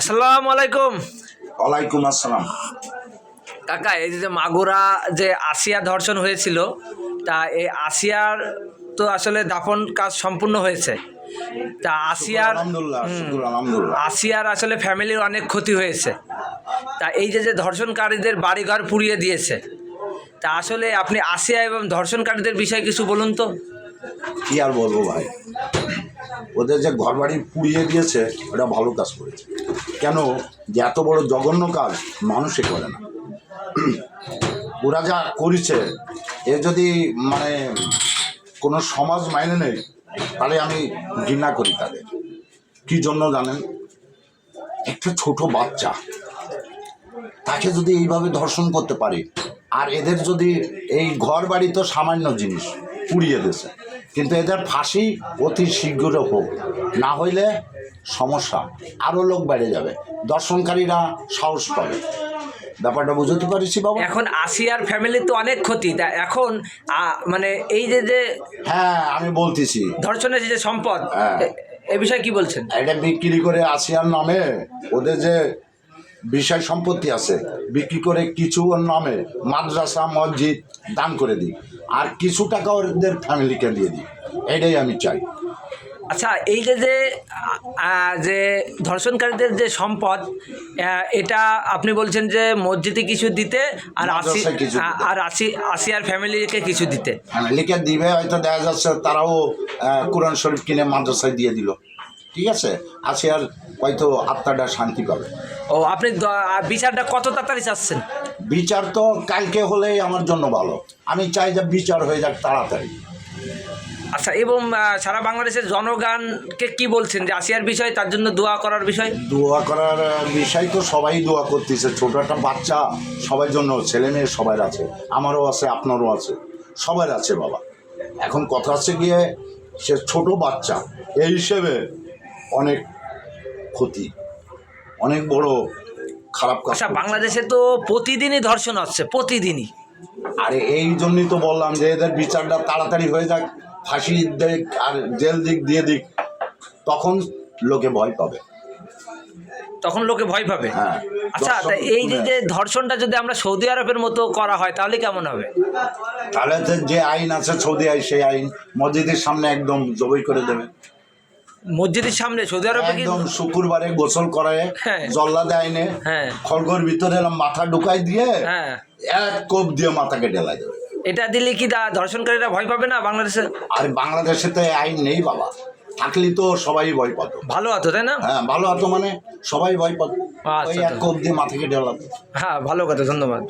আসসালামু আলাইকুম। ওয়ালাইকুম আসসালাম। কাকা এই যে মাগুরা যে আসিয়া ধর্ষণ হয়েছিল তা এই আসিয়ার তো আসলে দাফন কাজ সম্পূর্ণ হয়েছে। তা আসিয়ার আসিয়ার আসলে ফ্যামিলির অনেক ক্ষতি হয়েছে। তা এই যে যে ধর্ষণকারীদের বাড়িঘর পুড়িয়ে দিয়েছে তা আসলে আপনি আসিয়া এবং ধর্ষণকারীদের বিষয়ে কিছু বলুন তো? কি আর বলব ভাই? ওদের যে ঘর বাড়ি পুড়িয়ে দিয়েছে ওটা ভালো কাজ করেছে। কেন? যে এত বড় জঘন্য কাজ মানুষে করে না। ওরা যা করেছে, এ যদি মানে কোনো সমাজ মাইনে নেই তাহলে আমি ঘৃণা করি তাদের। কি জন্য জানেন? একটা ছোট বাচ্চা, তাকে যদি এইভাবে ধর্ষণ করতে পারি, আর এদের যদি এই ঘর বাড়ি তো সামান্য জিনিস পুড়িয়ে দিয়েছে। কিন্তু এদের ফাঁসি অতি শীঘ্র হোক। না হইলে সমস্যা। আরও লোক বেড়ে যাবে। দর্শনকারীরা সাহস পাবে। ব্যাপারটা বুঝতে পারিছি বাবা? এখন আসিয়ার ফ্যামিলির তো অনেক ক্ষতি। তা এখন মানে এই যে যে হ্যাঁ আমি বলতেছি। ধর্ষণের যে সম্পদ হ্যাঁ। এ- বিষয়ে কি বলছেন? এটা বিক্রি করে আসিয়ার নামে ওদের যে বিষয় সম্পত্তি আছে বিক্রি করে কিছু নামে মাদ্রাসা মসজিদ দান করে দিই। আর কিছু টাকা ওদের ফ্যামিলিকে দিয়ে দিই। এটাই আমি চাই। আচ্ছা এই যে যে যে ধর্ষণকারীদের যে সম্পদ এটা আপনি বলছেন যে মসজিদে কিছু দিতে আর আসি আর আসি আসিয়ার ফ্যামিলিকে কিছু দিতে। ফ্যামিলিকে দিবে হয়তো দেখা যাচ্ছে তারাও কোরআন শরীফ কিনে মাদ্রাসায় দিয়ে দিল। ঠিক আছে? আসিয়ার হয়তো আত্মাটা শান্তি পাবে। ও আপনি বিচারটা কত তাড়াতাড়ি চাচ্ছেন? বিচার তো কালকে হলেই আমার জন্য ভালো। আমি চাই যে বিচার হয়ে যাক তাড়াতাড়ি। আচ্ছা এবং সারা বাংলাদেশের জনগণকে কি বলছেন? যে আসিয়ার বিষয় তার জন্য দোয়া করার বিষয়? দোয়া করার বিষয় তো সবাই দোয়া করতেছে। ছোট একটা বাচ্চা সবার জন্য ছেলে মেয়ে সবার আছে। আমারও আছে আপনারও আছে। সবার আছে বাবা। এখন কথা হচ্ছে গিয়ে সে ছোট বাচ্চা এই হিসেবে অনেক ক্ষতি অনেক বড় খারাপ আচ্ছা বাংলাদেশে তো প্রতিদিনই ধর্ষণ হচ্ছে প্রতিদিনই। আরে এই জন্যই তো বললাম যে এদের বিচারটা তাড়াতাড়ি হয়ে যাক ফাঁসি দিক আর জেল দিক দিয়ে দিক। তখন লোকে ভয় পাবে। তখন লোকে ভয় পাবে? হ্যাঁ আচ্ছা এই যে যে ধর্ষণটা যদি আমরা সৌদি আরবের মতো করা হয় তাহলে কেমন হবে? তাহলে যে আইন আছে সৌদি আইন সেই আইন মসজিদের সামনে একদম জবই করে দেবে। মসজিদের সামনে সৌদি আরবে কি একদম শুক্রবারে গোসল করায় হ্যাঁ। জল্লাদে আইনে হ্যাঁ। খড়গর ভিতরে মাথা ঢুকাই দিয়ে হ্যাঁ। এক কোপ দিয়ে মাথাকে ঢেলাই দেবে। এটা দিলে কি দা- ধর্ষণকারীরা ভয় পাবে না বাংলাদেশে? আর বাংলাদেশে তো আইন নেই বাবা। থাকলে তো সবাই ভয় পাতো। ভালো হতো তাই না? হ্যাঁ ভালো হতো মানে সবাই ভয় পাতো। আচ্ছা, ওই এক কোপ দিয়ে মাথাকে ঢেলাতো। হ্যাঁ ভালো কথা ধন্যবাদ।